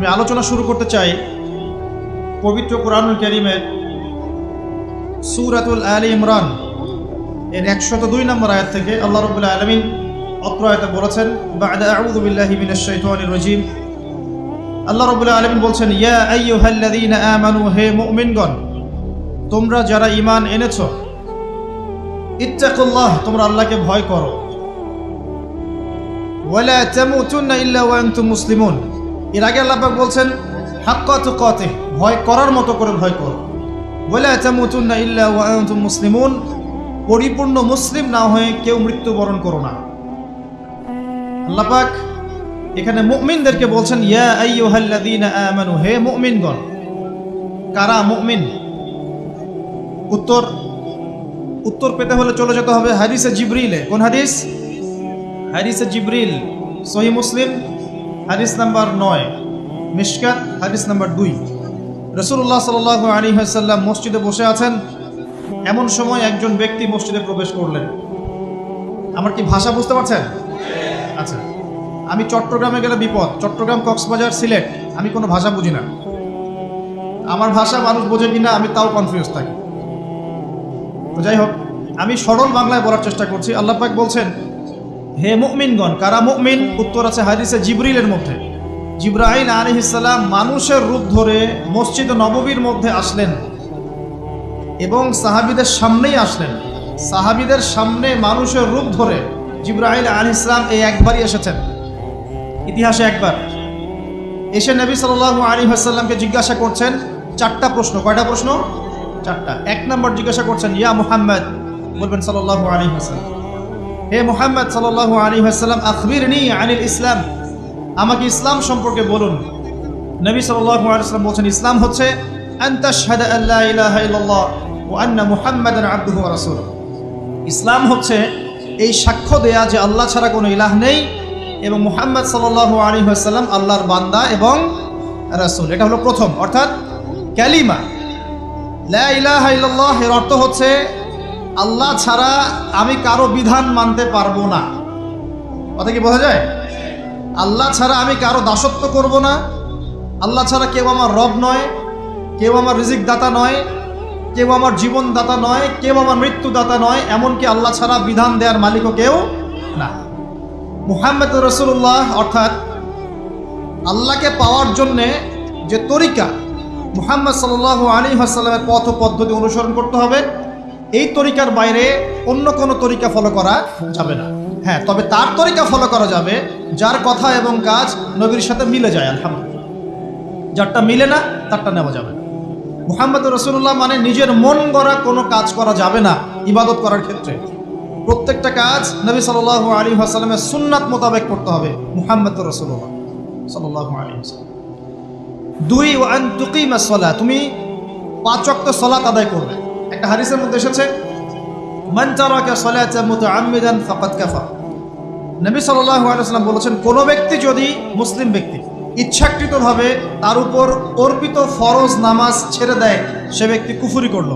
আমি আলোচনা শুরু করতে চাই পবিত্র কোরআনুল করিমের সুরাতুল আলী ইমরান এর একশত দুই নম্বর আয়াত থেকে আল্লাহ রবুল্লাহ আলমিন অত্র আয়তে বলেছেন, বাদা আল্লাহ রবুল্লাহ আলমিন বলছেন, ইয়া হে তোমরা যারা ঈমান এনেছো, ইত্তাকুল্লাহ, তোমরা আল্লাহকে ভয় করো। ওয়ালা তামুতুন্না ইল্লা ওয়া আনতুম মুসলিমুন। এর আগে আল্লাপাক বলছেন, হাক্কা তুকাতে, ভয় করার মতো করে ভয় করো। ওয়ালা তামুতুন্না ইল্লা মুসলিমুন, পরিপূর্ণ মুসলিম না হয়ে কেউ মৃত্যুবরণ করো না। আল্লাহ পাক এখানে মুমিনদেরকে বলছেন, ইয়া আইয়ুহাল্লাযীনা আমানু, হে মুমিনগণ, কারা মুমিন? উত্তর উত্তর পেতে হলে চলে যেতে হবে হাদিসে জিবরিলে। কোন হাদিস? হাদিসে জিবরিল, সহি মুসলিম। হাদিস নাম্বার নয়। মিশকাত হাদিস নাম্বার দুই। রসুল্লাহ সাল আলী হাসাল্লাম মসজিদে বসে আছেন। এমন সময় একজন ব্যক্তি মসজিদে প্রবেশ করলেন। আমার কি ভাষা বুঝতে পারছেন? আচ্ছা আমি চট্টগ্রামে গেলে বিপদ। চট্টগ্রাম কক্সবাজার সিলেট, আমি কোনো ভাষা বুঝি না। আমার ভাষা মানুষ বোঝে কিনা আমি তাও কনফিউজ থাকি। তো যাই হোক, আমি সরল বাংলায় বলার চেষ্টা করছি। আল্লাহ পাক বলছেন হে মুমিনগণ, কারা মুমিন? উত্তর আছে হাদিসে জিবরিলের মধ্যে। জিব্রাহিল আলহিসাল্লাম মানুষের রূপ ধরে মসজিদ নববীর মধ্যে আসলেন এবং সাহাবিদের সামনেই আসলেন। সাহাবিদের সামনে মানুষের রূপ ধরে জিব্রাহিল আল ইসলাম এই একবারই এসেছেন। ইতিহাসে একবার। এসে নবী সাল আলী হাসাল্লামকে জিজ্ঞাসা করছেন, চারটা প্রশ্ন। কয়টা প্রশ্ন? চারটা। এক নম্বর জিজ্ঞাসা করছেন, ইয়া মুহাম্মদ, বলবেন সাল্লাহ আলী হাসাল্লাম হে মোহাম্মদ সাল্লাহ আলী হাসাল্লাম আখবির নি আনিল ইসলাম। আমাকে ইসলাম সম্পর্কে বলুন। নবী সাল্লাহ আলাইসাল্লাম বলছেন, ইসলাম হচ্ছে আন্তাশহাদা আল্লাহ ইলাহা ইল্লাল্লাহ ও আন্না মুহাম্মাদান আবদুহু ওয়া রাসূলুহু। ইসলাম হচ্ছে এই সাক্ষ্য দেয়া যে আল্লাহ ছাড়া কোনো ইলাহ নেই এবং মুহাম্মদ সাল্লাহ আলী হাসাল্লাম আল্লাহর বান্দা এবং রাসূল। এটা হলো প্রথম, অর্থাৎ ক্যালিমা। লা ইলাহা ইল্লাল্লাহ এর অর্থ হচ্ছে আল্লাহ ছাড়া আমি কারও বিধান মানতে পারব না। কথা কি বোঝা যায়? আল্লাহ ছাড়া আমি কারও দাসত্ব করব না। আল্লাহ ছাড়া কেউ আমার রব নয়, কেউ আমার রিজিক দাতা নয়, কেউ আমার জীবন দাতা নয়, কেউ আমার মৃত্যু দাতা নয়, এমনকি আল্লাহ ছাড়া বিধান দেওয়ার মালিকও কেউ না। মুহাম্মদ রসুল্লাহ অর্থাৎ আল্লাহকে পাওয়ার জন্যে যে তরিকা মুহাম্মদ সাল্লাহ আলী হাসাল্লামের পথ পদ্ধতি অনুসরণ করতে হবে এই তরিকার বাইরে অন্য কোনো তরিকা ফলো করা যাবে না। হ্যাঁ তবে তার তরিকা ফলো করা যাবে, যার কথা এবং কাজ নবীর সাথে মিলে যায়, আলহামদুলিল্লাহ। যারটা মিলে না, তারটা নেওয়া যাবে মুহাম্মদ রসুল্লাহ মানে নিজের মন গড়া কোনো কাজ করা যাবে না, ইবাদত করার ক্ষেত্রে। প্রত্যেকটা কাজ নবী সাল আলী আসালামের সুন্নাত মোতাবেক করতে হবে, মুহাম্মদ রসুল্লাহ সাল আলী দুই ওয়ান তুকিমা সলা, তুমি পাঁচ অক্ত সলাত আদায় করবে। একটা হারিসের মধ্যে এসেছে নবী ওয়াসাল্লাম বলেছেন, কোন ব্যক্তি যদি মুসলিম ব্যক্তি ইচ্ছাকৃতভাবে তার উপর অর্পিত ফরজ নামাজ ছেড়ে দেয়, সে ব্যক্তি কুফুরি করল।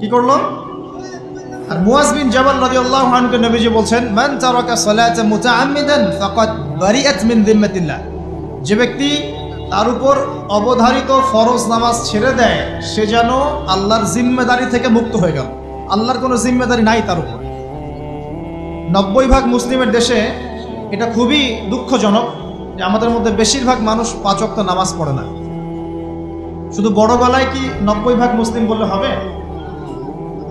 কি করল? আর মুয়াজ বিন জাবাল রাদিয়াল্লাহু আনহুকে নবীজি বলছেন, মান তারাকা সালাতা মুতাআম্মিদান ফাকাদ বারিআত মিন যিম্মাতিল্লাহ। যে ব্যক্তি তার উপর অবধারিত ফরজ নামাজ ছেড়ে দেয়, সে যেন আল্লাহর জিম্মেদারি থেকে মুক্ত হয়ে গেল। আল্লাহর কোনো জিম্মেদারি নাই তার উপর। নব্বই ভাগ মুসলিমের দেশে এটা খুবই দুঃখজনক যে আমাদের মধ্যে বেশিরভাগ মানুষ পাঁচক্ত নামাজ পড়ে না। শুধু বড় গলায় কি নব্বই ভাগ মুসলিম বললে হবে?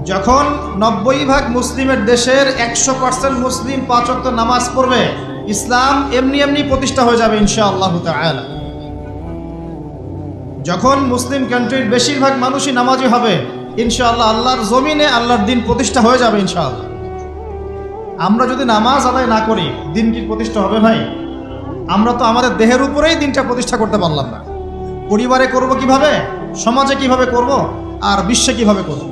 যখন নব্বই ভাগ মুসলিমের দেশের একশো পার্সেন্ট মুসলিম পাঁচক্ত নামাজ পড়বে, ইসলাম এমনি এমনি প্রতিষ্ঠা হয়ে যাবে ইনশা আল্লাহ তালা যখন মুসলিম কান্ট্রির বেশিরভাগ মানুষই নামাজি হবে, ইনশাআল্লাহ আল্লাহর জমিনে আল্লাহর দিন প্রতিষ্ঠা হয়ে যাবে ইনশাআল্লাহ। আমরা যদি নামাজ আদায় না করি, দিন কি প্রতিষ্ঠা হবে ভাই? আমরা তো আমাদের দেহের উপরেই দিনটা প্রতিষ্ঠা করতে পারলাম না। পরিবারে করব কীভাবে? সমাজে কীভাবে করব? আর বিশ্বে কীভাবে করব?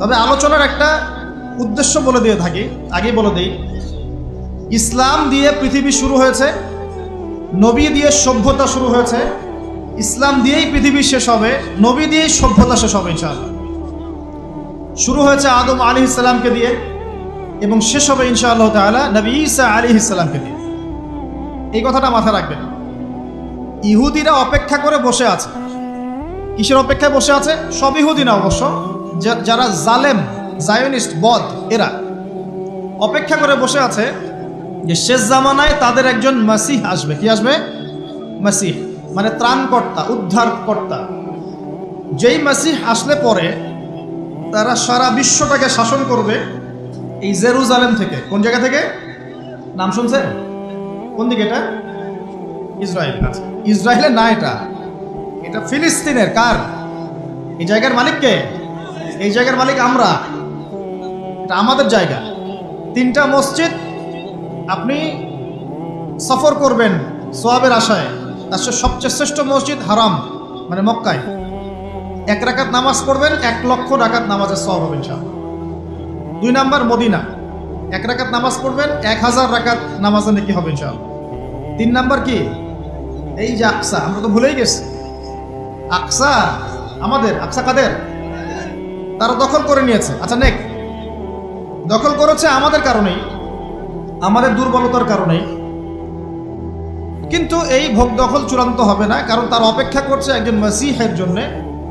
তবে আলোচনার একটা উদ্দেশ্য বলে দিয়ে থাকি, আগেই বলে দিই। ইসলাম দিয়ে পৃথিবী শুরু হয়েছে, নবী দিয়ে সভ্যতা শুরু হয়েছে ইসলাম দিয়েই পৃথিবী শেষ হবে, নবী দিয়েই সভ্যতা শেষ হবে ইনশাআল্লাহ। শুরু হয়েছে আদম আলী ইসলামকে দিয়ে এবং শেষ হবে ইনশাআল্লাহ তাআলা নবী ঈসা আলী ইসলামকে দিয়ে। এই কথাটা মাথায় রাখবেন। ইহুদিরা অপেক্ষা করে বসে আছে। কিসের অপেক্ষায় বসে আছে? সব ইহুদি না অবশ্য যারা জালেম, জায়নিস্ট, বদ, এরা অপেক্ষা করে বসে আছে যে শেষ জামানায় তাদের একজন মাসিহ আসবে। কি আসবে? মাসিহ। মানে ত্রাণকর্তা, উদ্ধারকর্তা। যেই মাসিহ আসলে পরে, তারা সারা বিশ্বটাকে শাসন করবে এই জেরুজালেম থেকে। কোন জায়গা থেকে? নাম শুনছেন? কোন দিকে এটা? ইসরায়েল। আচ্ছা ইসরায়েলের না এটা। এটা ফিলিস্তিনের, কার? এই জায়গার মালিক কে? এই জায়গার মালিক আমরা। এটা আমাদের জায়গা। তিনটা মসজিদ আপনি সফর করবেন সোয়াবের আশায়। তার সবচেয়ে শ্রেষ্ঠ মসজিদ হারাম মানে মক্কায়। এক রাকাত নামাজ পড়বেন, এক লক্ষ রাকাত নামাজের সব হবেন ইনশাআল্লাহ। দুই নাম্বার মদিনা। এক রাকাত নামাজ পড়বেন, এক হাজার রাকাত নামাজে নাকি হবেন ইনশাআল্লাহ। তিন নাম্বার কি? এই যে আকসা, আমরা তো ভুলেই গেছি। আকসা আমাদের, আকসা কাদের? তারা দখল করে নিয়েছে। আচ্ছা নেক। দখল করেছে আমাদের কারণেই, আমাদের দুর্বলতার কারণেই। কিন্তু এই ভোগ দখল চূড়ান্ত হবে না, কারণ তার অপেক্ষা করছে একজন মাসিহের জন্য,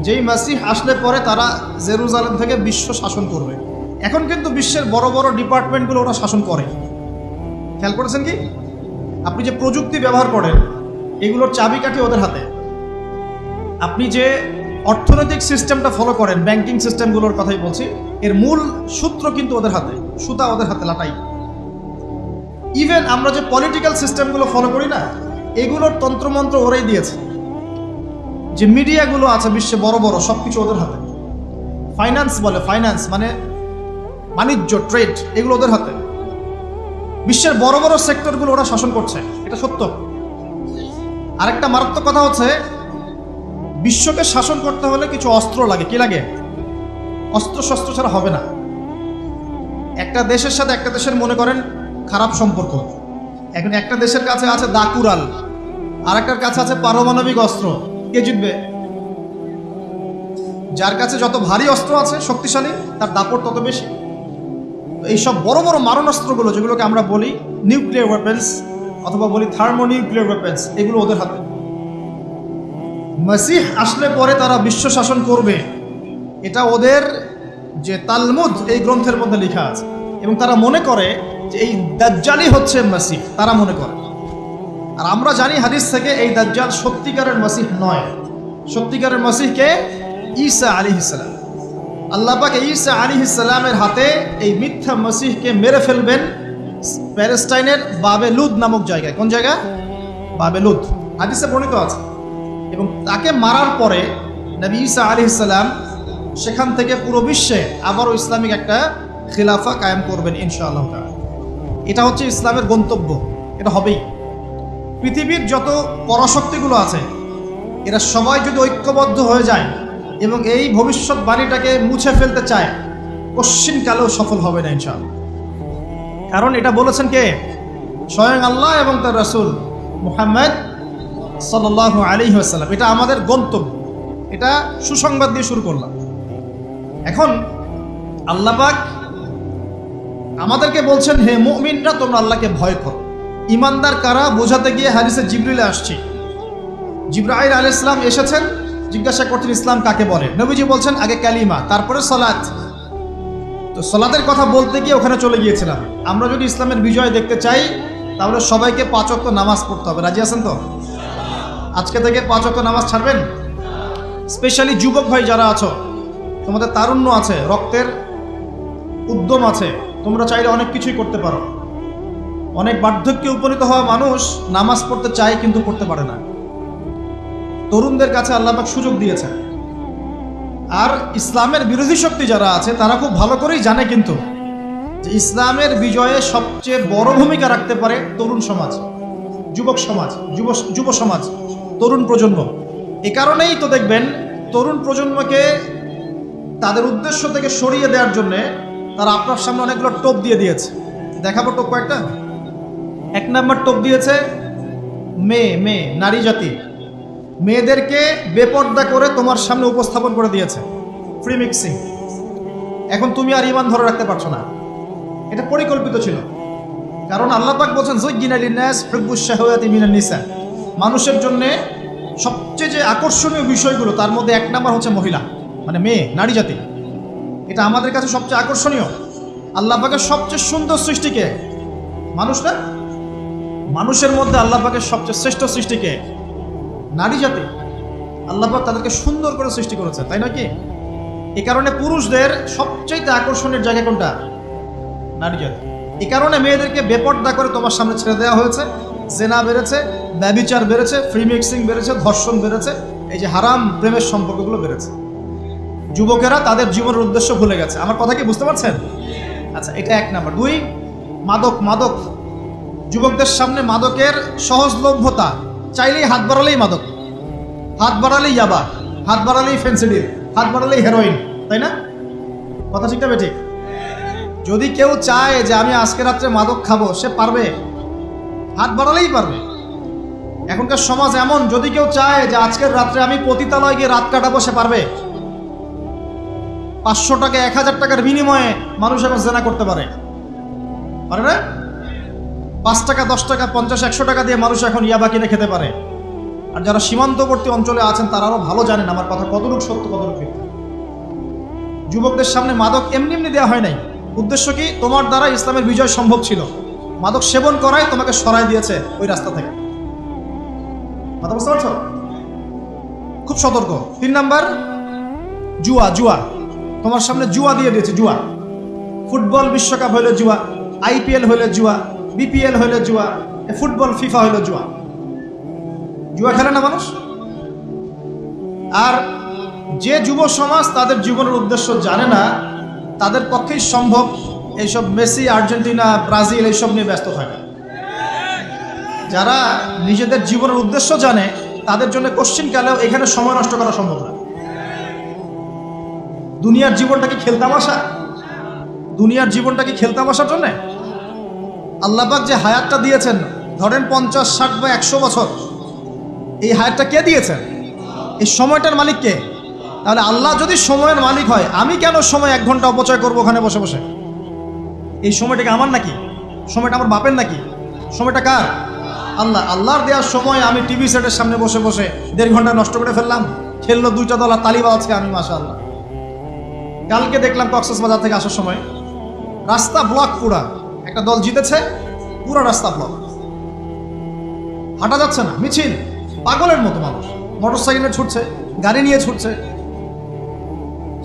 যেই মাসিহ আসলে পরে তারা জেরুজালেম থেকে বিশ্ব শাসন করবে। এখন কিন্তু বিশ্বের বড় বড় ডিপার্টমেন্টগুলো ওরা শাসন করে। খেয়াল করেছেন কি? আপনি যে প্রযুক্তি ব্যবহার করেন, এগুলোর চাবিকাঠি ওদের হাতে। আপনি যে অর্থনৈতিক সিস্টেমটা ফলো করেন, ব্যাংকিং সিস্টেমগুলোর কথাই বলছি, এর মূল সূত্র কিন্তু ওদের হাতে, সুতা ওদের হাতে লাটাই। ইভেন আমরা যে পলিটিক্যাল সিস্টেমগুলো ফলো করি না এগুলোর তন্ত্রমন্ত্র ওরাই দিয়েছে। যে মিডিয়াগুলো আছে বিশ্বে বড় বড় সব কিছু ওদের হাতে। ফাইন্যান্স বলে ফাইন্যান্স মানে বাণিজ্য ট্রেড এগুলো ওদের হাতে। বিশ্বের বড় বড় সেক্টরগুলো ওরা শাসন করছে, এটা সত্য। আরেকটা মারাত্মক কথা হচ্ছে, বিশ্বকে শাসন করতে হলে কিছু অস্ত্র লাগে। কি লাগে? অস্ত্র শস্ত্র ছাড়া হবে না। একটা দেশের সাথে একটা দেশের মনে করেন, খারাপ সম্পর্ক। এখন একটা দেশের কাছে আছে দাকুরাল আর একটার কাছে আছে পারমাণবিক অস্ত্র। কে জিতবে? যার কাছে যত ভারী অস্ত্র আছে শক্তিশালী, তার দাপট তত বেশি। এইসব বড় বড় মারণাস্ত্রগুলো যেগুলোকে আমরা বলি নিউক্লিয়ার ওয়েপেন্স অথবা বলি থার্মো নিউক্লিয়ার ওয়েপেন্স এগুলো ওদের হাতে। মসিহ আসলে পরে তারা বিশ্ব শাসন করবে। এটা ওদের যে তালমুদ এই গ্রন্থের মধ্যে লেখা আছে। এবং তারা মনে করে এই দাজ্জালই হচ্ছে মসিহ, তারা মনে করে। আর আমরা জানি হাদিস থেকে এই দাজ্জাল সত্যিকারের মসিহ নয়। সত্যিকারের মসিহকে ঈসা আলী ইসলাম আল্লাহ পাক ঈসা আলী ইসলামের হাতে এই মিথ্যা মসিহকে মেরে ফেলবেন প্যালেস্টাইনের বাবেলুদ নামক জায়গায়। কোন জায়গা? বাবেলুদ হাদিসে বর্ণিত আছে। এবং তাকে মারার পরে নবী ঈসা আলী ইসলাম সেখান থেকে পুরো বিশ্বে আবারও ইসলামিক একটা খিলাফা কায়েম করবেন ইনশাআল্লাহ তাআলা। এটা হচ্ছে ইসলামের গন্তব্য, এটা হবেই। পৃথিবীর যত পরাশক্তিগুলো আছে, এরা সবাই যদি ঐক্যবদ্ধ হয়ে যায় এবং এই ভবিষ্যৎবাণীটাকে মুছে ফেলতে চায়, কশ্চিনকালেও সফল হবে না ইনশাআল্লাহ। কারণ এটা বলেছেন কে? স্বয়ং আল্লাহ এবং তার রাসূল মুহাম্মদ সাল্লাহ আলী আসাল্লাম এটা আমাদের গন্তব্য। এটা সুসংবাদ দিয়ে শুরু করলাম। এখন আল্লাপাক আমাদেরকে বলছেন, হে মুমিনরা, তোমরা আল্লাহকে ভয় করো। ইমানদার কারা? বোঝাতে গিয়ে হাদিসে জিবরিলে আসছি। জিব্রাহিল আল ইসলাম এসেছেন, জিজ্ঞাসা করছেন, ইসলাম কাকে বলে? নবীজি বলছেন, আগে ক্যালিমা, তারপরে সলাৎ তো সলাতের কথা বলতে গিয়ে ওখানে চলে গিয়েছিলাম। আমরা যদি ইসলামের বিজয় দেখতে চাই, তাহলে সবাইকে পাঁচক্ত নামাজ পড়তে হবে। রাজি আছেন তো? আজকে থেকে পাঁচক্ত নামাজ ছাড়বেন? স্পেশালি যুবক ভাই যারা আছো, তোমাদের তারুণ্য আছে, রক্তের উদ্যম আছে। তোমরা চাইলে অনেক কিছুই করতে পারো। অনেক বার্ধক্যে উপনীত হওয়া মানুষ নামাজ পড়তে চায় কিন্তু পড়তে পারে না। তরুণদের কাছে আল্লাপাক সুযোগ দিয়েছেন। আর ইসলামের বিরোধী শক্তি যারা আছে, তারা খুব ভালো করেই জানে কিন্তু যে ইসলামের বিজয়ে সবচেয়ে বড় ভূমিকা রাখতে পারে তরুণ সমাজ, যুবক সমাজ, যুব যুব সমাজ, তরুণ প্রজন্ম। এ কারণেই তো দেখবেন তরুণ প্রজন্মকে তাদের উদ্দেশ্য থেকে সরিয়ে দেওয়ার জন্য তারা আপনার সামনে অনেকগুলো টোপ দিয়ে দিয়েছে। দেখাবো টোপ কয়েকটা। এক নম্বর টোপ দিয়েছে মেয়ে মেয়ে, নারী জাতি। মেয়েদেরকে বেপর্দা করে তোমার সামনে উপস্থাপন করে দিয়েছে। ফ্রি মিক্সিং এখন তুমি আর ইমান ধরে রাখতে পারছ না। এটা পরিকল্পিত ছিল। কারণ আল্লাহ পাক বলছেন হুব্বুশ শাহওয়াতি মিনান নিসা। মানুষের জন্য সবচেয়ে যে আকর্ষণীয় বিষয়গুলো, তার মধ্যে এক নাম্বার হচ্ছে মহিলা মানে মেয়ে, নারী জাতি। এটা আমাদের কাছে সবচেয়ে আকর্ষণীয়। আল্লাহ পাকের সবচেয়ে সুন্দর সৃষ্টিকে মানুষ না মানুষের মধ্যে আল্লাহ পাকের সবচেয়ে শ্রেষ্ঠ সৃষ্টিকে নারী জাতি। আল্লাহ পাক তাদেরকে সুন্দর করে সৃষ্টি করেছে তাই নাকি এ কারণে পুরুষদের সবচেয়ে আকর্ষণের জায়গা কোনটা? নারী জাতি। এ কারণে মেয়েদেরকে বেপর্দা করে তোমার সামনে ছেড়ে দেওয়া হয়েছে। জেনা বেড়েছে, ব্যবিচার বেড়েছে, ফ্রি মিক্সিং বেড়েছে, ধর্ষণ বেড়েছে, এই যে হারাম প্রেমের সম্পর্কগুলো বেড়েছে। যুবকেরা তাদের জীবনের উদ্দেশ্য ভুলে গেছে। আমার কথা কি বুঝতে পারছেন? আচ্ছা এটা এক নাম্বার। দুই, মাদক মাদক। যুবকদের সামনে মাদকের সহজলভ্যতা। চাইলেই হাত বাড়ালেই মাদক। হাত বাড়ালেই ইয়াবা। হাত বাড়ালেই ফেন্সিডিল। হাত বাড়ালেই হেরোইন। তাই না? কথা ঠিক না বেঠিক যদি কেউ চায় যে আমি আজকে রাত্রে মাদক খাব, সে পারবে? হাত বাড়ালেই পারবে। এখনকার সমাজ এমন। যদি কেউ চায় যে আজকের রাত্রে আমি পতিতালয় গিয়ে রাত কাটাবো, সে পারবে? পাঁচশো টাকা, এক হাজার টাকার বিনিময়ে মানুষ এখন জেনা করতে পারে। পারে না? পাঁচ টাকা, দশ টাকা, পঞ্চাশ, একশো টাকা দিয়ে মানুষ এখন ইয়াবা কিনে খেতে পারে। আর যারা সীমান্তবর্তী অঞ্চলে আছেন, তারা আরও ভালো জানেন, আমার কথা কতটুকু সত্য, কতটুকু যুবকদের সামনে মাদক এমনি এমনি দেওয়া হয় নাই। উদ্দেশ্য কি? তোমার দ্বারা ইসলামের বিজয় সম্ভব ছিল। মাদক সেবন করাই তোমাকে সরাই দিয়েছে ওই রাস্তা থেকে। কথা বুঝতে পারছ? খুব সতর্ক। তিন নাম্বার, জুয়া জুয়া। তোমার সামনে জুয়া দিয়ে দিয়েছে, জুয়া। ফুটবল বিশ্বকাপ হইলে জুয়া, আইপিএল হইলে জুয়া, বিপিএল হইলে জুয়া ফুটবল, ফিফা হইলে জুয়া। জুয়া খেলে না মানুষ? আর যে যুব সমাজ তাদের জীবনের উদ্দেশ্য জানে না, তাদের পক্ষেই সম্ভব এইসব মেসি, আর্জেন্টিনা, ব্রাজিল এইসব নিয়ে ব্যস্ত থাকে। যারা নিজেদের জীবনের উদ্দেশ্য জানে, তাদের জন্য কোশ্চিনকালেও এখানে সময় নষ্ট করা সম্ভব না। দুনিয়ার জীবনটা কি খেলতামাশা দুনিয়ার জীবনটা কি খেলতামাশার জন্য? আল্লাহবাক যে হায়াতটা দিয়েছেন, ধরেন পঞ্চাশ, ষাট বা একশো বছর, এই হায়াতটা কে দিয়েছেন? এই সময়টার মালিক কে? তাহলে আল্লাহ যদি সময়ের মালিক হয়, আমি কেন সময় এক ঘণ্টা অপচয় করব ওখানে বসে বসে? এই সময়টাকে আমার নাকি? সময়টা আমার বাপের নাকি? সময়টা কার? আল্লাহ, আল্লাহর দেওয়ার সময় আমি টিভি সেটের সামনে বসে বসে দেড় ঘণ্টা নষ্ট করে ফেললাম। খেললো দুইটা দল আর তালিবা আছে আমি মাসা আল্লাহ কালকে দেখলাম কক্সেস বাজার থেকে আসার সময় রাস্তা ব্লক পুরা। একটা দল জিতেছে, পুরো রাস্তা ব্লক হাঁটা যাচ্ছে না, মিছিল। পাগলের মতো মানুষ। মোটর সাইকেলে ছুটছে, গাড়ি নিয়ে ছুটছে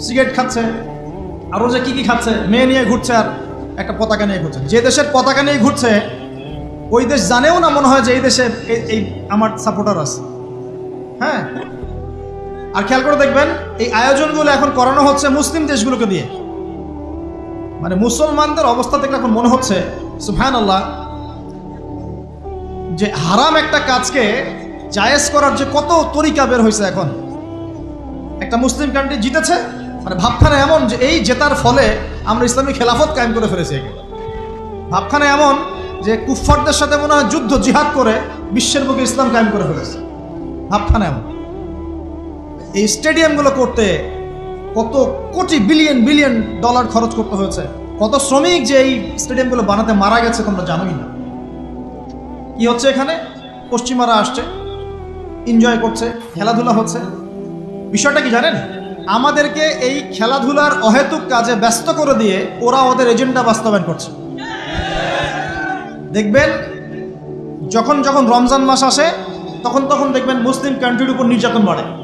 সিগারেট খাচ্ছে আরও যে কি কি খাচ্ছে, মেয়ে নিয়ে ঘুরছে আর একটা পতাকা নিয়ে ঘুরছে। যে দেশের পতাকা নিয়ে ঘুরছে, ওই দেশ জানেও না মনে হয় যে এই দেশে এই আমার সাপোর্টার আছে। হ্যাঁ? আর খেয়াল করে দেখবেন, এই আয়োজনগুলো এখন করানো হচ্ছে মুসলিম দেশগুলোকে দিয়ে মানে মুসলমানদের অবস্থা দেখলে এখন মনে হচ্ছে সুফহান আল্লাহ যে হারাম একটা কাজকে জায়েজ করার যে কত তরিকা বের হয়েছে এখন। একটা মুসলিম কান্ট্রি জিতেছে মানে ভাবখানা এমন যে এই জেতার ফলে আমরা ইসলামী খেলাফত কায়েম করে ফেলেছি। ভাবখানা এমন যে কুফফারদের সাথে মনে হয় যুদ্ধ জিহাদ করে বিশ্বের বুকে ইসলাম কায়েম করে ফেলেছে। ভাবখানা এমন। এই স্টেডিয়ামগুলো করতে কত কোটি বিলিয়ন বিলিয়ন ডলার খরচ করতে হয়েছে? কত শ্রমিক যে এই স্টেডিয়ামগুলো বানাতে মারা গেছে তোমরা জানোই না। কি হচ্ছে এখানে? পশ্চিমারা আসছে এনজয় করছে, খেলাধুলা হচ্ছে। বিষয়টা কি জানেন? আমাদেরকে এই খেলাধুলার অহেতুক কাজে ব্যস্ত করে দিয়ে ওরা ওদের এজেন্ডা বাস্তবায়ন করছে। দেখবেন, যখন যখন রমজান মাস আসে, তখন তখন দেখবেন মুসলিম কান্ট্রির উপর নির্যাতন বাড়ে।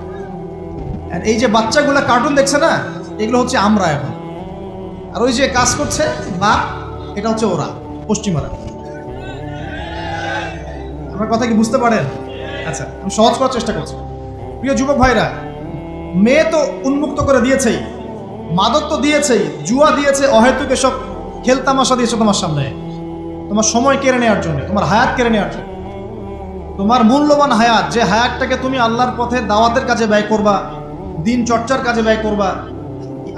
আর এই যে বাচ্চাগুলো কার্টুন দেখছে না, এগুলো হচ্ছে আমরা এখন। আর ওই যে কাজ করছে, বাপ, এটা হচ্ছে ওরা, পশ্চিমারা। আমার কথা কি বুঝতে পারেন? আচ্ছা আমি সহজ করার চেষ্টা করছি। প্রিয় যুবক ভাইরা, মেয়ে তো উন্মুক্ত করে দিয়েছেই, মাদক তো দিয়েছেই, জুয়া দিয়েছে, অহেতুক এসব খেলতামাশা দিয়েছে তোমার সামনে। তোমার সময় কেড়ে নেওয়ার জন্য, তোমার হায়াত কেড়ে নেওয়ার জন্য। তোমার মূল্যবান হায়াত, যে হায়াতটাকে তুমি আল্লাহর পথে দাওয়াতের কাজে ব্যয় করবা দিন চর্চার কাজে ব্যয় করবা,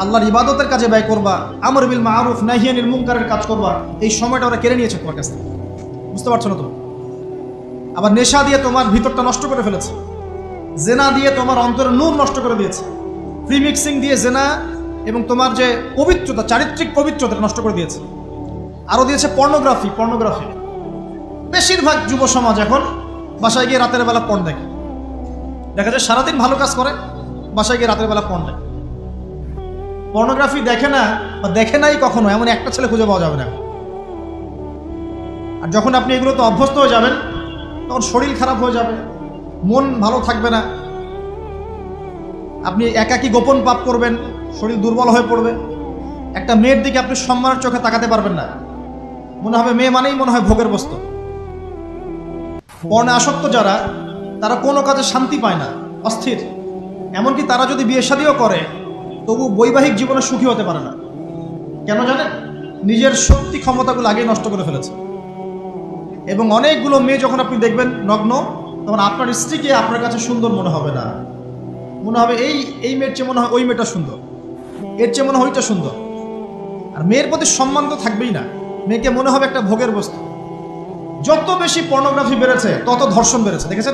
আল্লাহর ইবাদতের কাজে ব্যয় করবা, আমর বিল মারুফ নাহিয়ানিল মুনকারের কাজ করবা, এই সময়টা ওরা কেড়ে নিয়েছে তোমার কাছ থেকে। বুঝতে পারছ না তো? আবার নেশা দিয়ে তোমার ভিতরটা নষ্ট করে ফেলেছে, জেনা দিয়ে তোমার অন্তরের নূর নষ্ট করে দিয়েছে ফ্রি মিক্সিং দিয়ে জেনা এবং তোমার যে পবিত্রতা, চারিত্রিক পবিত্রতা নষ্ট করে দিয়েছে। আরও দিয়েছে পর্নোগ্রাফি পর্নোগ্রাফি বেশিরভাগ যুব সমাজ এখন বাসায় গিয়ে রাতের বেলা পণ দেখে। দেখা যায় সারাদিন ভালো কাজ করে বাসায় গিয়ে রাতের বেলা পণ দেখে। পর্নোগ্রাফি দেখে না বা দেখে নাই কখনো, এমন একটা ছেলে খুঁজে পাওয়া যাবে না। আর যখন আপনি এগুলোতে অভ্যস্ত হয়ে যাবেন, তখন শরীর খারাপ হয়ে যাবে, মন ভালো থাকবে না। আপনি একাকি গোপন পাপ করবেন, শরীর দুর্বল হয়ে পড়বে। একটা মেয়ের দিকে আপনি সম্মানের চোখে তাকাতে পারবেন না। মনে হবে মেয়ে মানেই মনে হয় ভোগের বস্তু। পর্ণে আসক্ত যারা, তারা কোনো কাজে শান্তি পায় না, অস্থির। এমনকি তারা যদি বিয়ে শাদিও করে, তবু বৈবাহিক জীবনে সুখী হতে পারে না। কেন জানেন? নিজের শক্তি ক্ষমতাগুলো আগে নষ্ট করে ফেলেছে। এবং অনেকগুলো মেয়ে যখন আপনি দেখবেন নগ্ন, তখন আপনার স্ত্রীকে আপনার কাছে সুন্দর মনে হবে না। মনে হবে, এই এই মেয়ের চেয়ে মনে হয় ওই মেয়েটা সুন্দর। এর চেয়ে মনে হয় ওইটা সুন্দর। আর মেয়ের প্রতি সম্মান তো থাকবেই না। মেয়েকে মনে হবে একটা ভোগের বস্তু। যত বেশি পর্নোগ্রাফি বেড়েছে, তত ধর্ষণ বেড়েছে। দেখেছেন?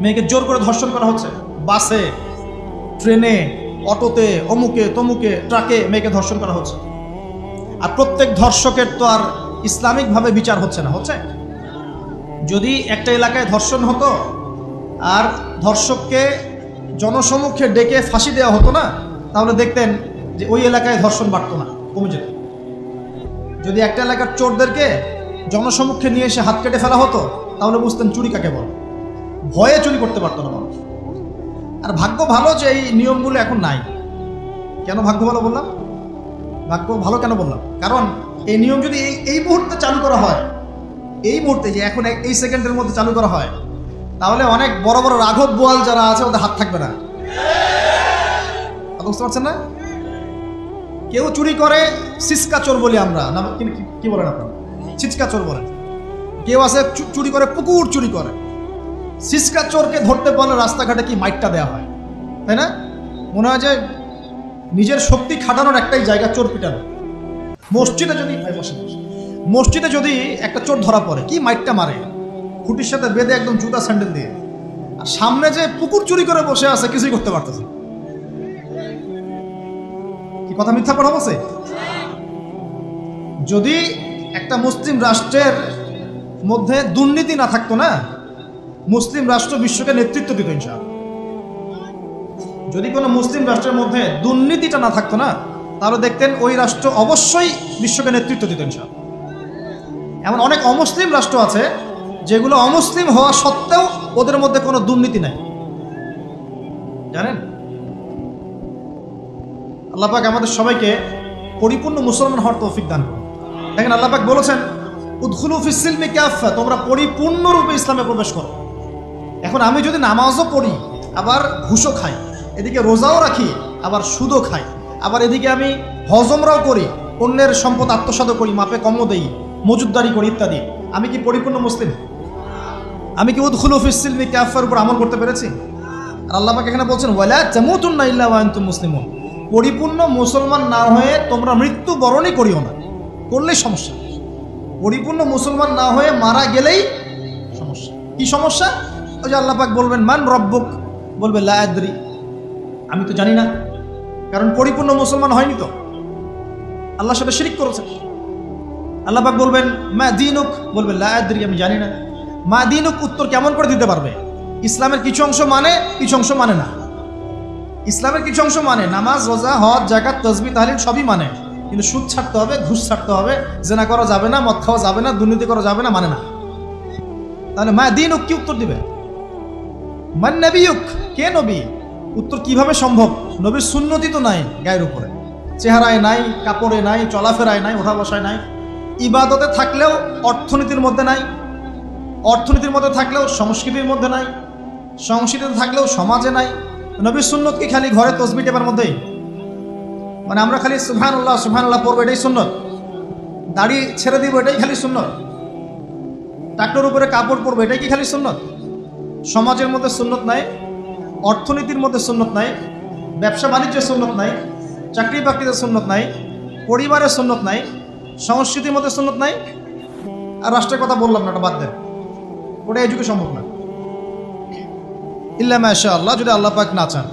মেয়েকে জোর করে ধর্ষণ করা হচ্ছে। বাসে, ট্রেনে, অটোতে, অমুকে, তমুকে, ট্রাকে মেয়েকে ধর্ষণ করা হচ্ছে। আর প্রত্যেক ধর্ষকের তো আর ইসলামিকভাবে বিচার হচ্ছে না, হচ্ছে? যদি একটা এলাকায় ধর্ষণ হতো, আর ধর্ষককে জনসমক্ষে ডেকে ফাঁসি দেওয়া হতো না, তাহলে দেখতেন যে ওই এলাকায় ধর্ষণ বাড়তো না, কমে যেত। যদি একটা এলাকার চোরদেরকে জনসমক্ষে নিয়ে এসে হাত কেটে ফেলা হতো, তাহলে বুঝতেন চুরি কাকে বল। ভয়ে চুরি করতে পারতো না মানুষ। আর ভাগ্য ভালো যে এই নিয়মগুলো এখন নাই। কেন ভাগ্য ভালো বললাম? ভাগ্য ভালো কেন বললাম? কারণ এই নিয়ম যদি এই এই মুহূর্তে চালু করা হয়, এই মুহূর্তে যে এখন এই সেকেন্ডের মধ্যে চালু করা হয়, তাহলে অনেক বড় বড় রাঘব বোয়াল যারা আছে, ওদের হাত থাকবে না। বুঝতে পারছেন না? কেউ চুরি করে, সিসকা চোর বলি আমরা। না, কি- বলেন আপনারা? ছিচকা চোর বলেন। কেউ আছে চুরি করে, পুকুর চুরি করে। সিসকা চোরকে ধরতে পারলে রাস্তাঘাটে কি মাইটটা দেওয়া হয়? তাই না? মনে হয় যে নিজের শক্তি খাটানোর একটাই জায়গা চোর পিটানো। মসজিদে যদি। মসজিদে যদি একটা চোর ধরা পড়ে, কি মাইটটা মারে? খুঁটির সাথে বেঁধে একদম জুতা স্যান্ডেল দিয়ে। আর সামনে যে পুকুর চুরি করে বসে আছে, কিছুই করতে পারতেছে কি কথা মিথ্যা কথা বলছে? যদি একটা মুসলিম রাষ্ট্রের মধ্যে দুর্নীতি না থাকতো না মুসলিম রাষ্ট্র বিশ্বকে নেতৃত্ব দিত ইনশাআল্লাহ। যদি কোনো মুসলিম রাষ্ট্রের মধ্যে দুর্নীতিটা না থাকতো না, তাহলে দেখতেন ওই রাষ্ট্র অবশ্যই বিশ্বকে নেতৃত্ব দিত ইনশাআল্লাহ। এমন অনেক অমুসলিম রাষ্ট্র আছে, যেগুলো অমুসলিম হওয়া সত্ত্বেও ওদের মধ্যে কোনো দুর্নীতি নাই। জানেন? আল্লাপাক আমাদের সবাইকে পরিপূর্ণ মুসলমান হওয়ার তৌফিক দান করুন। দেখেন আল্লাপাক বলেছেন, উদ্খুলু ফিসিলমি ক্যাফা তোমরা পরিপূর্ণরূপে ইসলামে প্রবেশ করো। এখন আমি যদি নামাজও পড়ি, আবার ঘুষও খাই, এদিকে রোজাও রাখি, আবার সুদও খাই, আবার এদিকে আমি হজমরাও করি, অন্যের সম্পদ আত্মসাদও করি, মাপে কমও দেই, মজুদদারি করি ইত্যাদি, আমি কি পরিপূর্ণ মুসলিম? আমি কি উদ্খুলু ফিসিলমি ক্যাফার উপর আমল করতে পেরেছি? আর আল্লাহ পাক এখানে বলছেন, ওয়ালা তামুতুন্না ইল্লা ওয়া আনতুম মুসলিমুন। পরিপূর্ণ মুসলমান না হয়ে তোমরা মৃত্যু বরণই করিও না, করলেই সমস্যা। পরিপূর্ণ মুসলমান না হয়ে মারা গেলেই সমস্যা। কি সমস্যা? ওই যে আল্লাহ পাক বলবেন, মান রব্বুক? বলবে, লা আদরি। আমি তো জানি না, কারণ পরিপূর্ণ মুসলমান হয়নি তো। আল্লাহর সাথে শিরিক করেছে। আল্লাহ পাক বলবেন, মা দিনুক? বলবে, লা আদরি, আমি জানি না। মা দিনুক? উত্তর কেমন করে দিতে পারবে? ইসলামের কিছু অংশ মানে কিছু অংশ মানে না। ইসলামের কিছু অংশ মানে নামাজ, রোজা, হজ জাকাত তসবি তাহলিল সবই মানে। কিন্তু সুদ ছাড়তে হবে, ঘুষ ছাড়তে হবে, জেনা করা যাবে না, মদ খাওয়া যাবে না, দুর্নীতি করা যাবে না মানে না। তাহলে মা দিন কি উত্তর দিবে? মান নবিউক কে নবী? উত্তর কীভাবে সম্ভব? নবীর সুন্নতি তো নাই গায়ের উপরে। চেহারায় নাই, কাপড়ে নাই, চলাফেরায় নাই, ওঠা বসায় নাই। ইবাদতে থাকলেও অর্থনীতির মধ্যে নাই। অর্থনীতির মধ্যে থাকলেও সংস্কৃতির মধ্যে নাই। সংস্কৃতিতে থাকলেও সমাজে নাই। নবীর সুন্নত কি খালি ঘরে তসবি টেপার মধ্যেই? মানে আমরা খালি সুহান আল্লাহ সুহান আল্লাহ পড়ব, এটাই সুন্নত। দাড়ি ছেড়ে দিব, এটাই খালি সুন্নত। ট্রাক্টর উপরে কাপড় পরবো, এটাই কি খালি সুন্নত? সমাজের মধ্যে সুন্নত নাই, অর্থনীতির মধ্যে সুন্নত নাই, ব্যবসা বাণিজ্যের সুন্নত নাই, চাকরি বাকরিতে সুন্নত নাই পরিবারের সুন্নত নাই, সংস্কৃতির মধ্যে সুন্নত নাই। আর রাষ্ট্রের কথা বললাম না ওটা বাদ দেন। ওটা এযুগে সম্ভব না। ইল্লা মাশা আল্লাহ যদি আল্লাহ পাক না চান।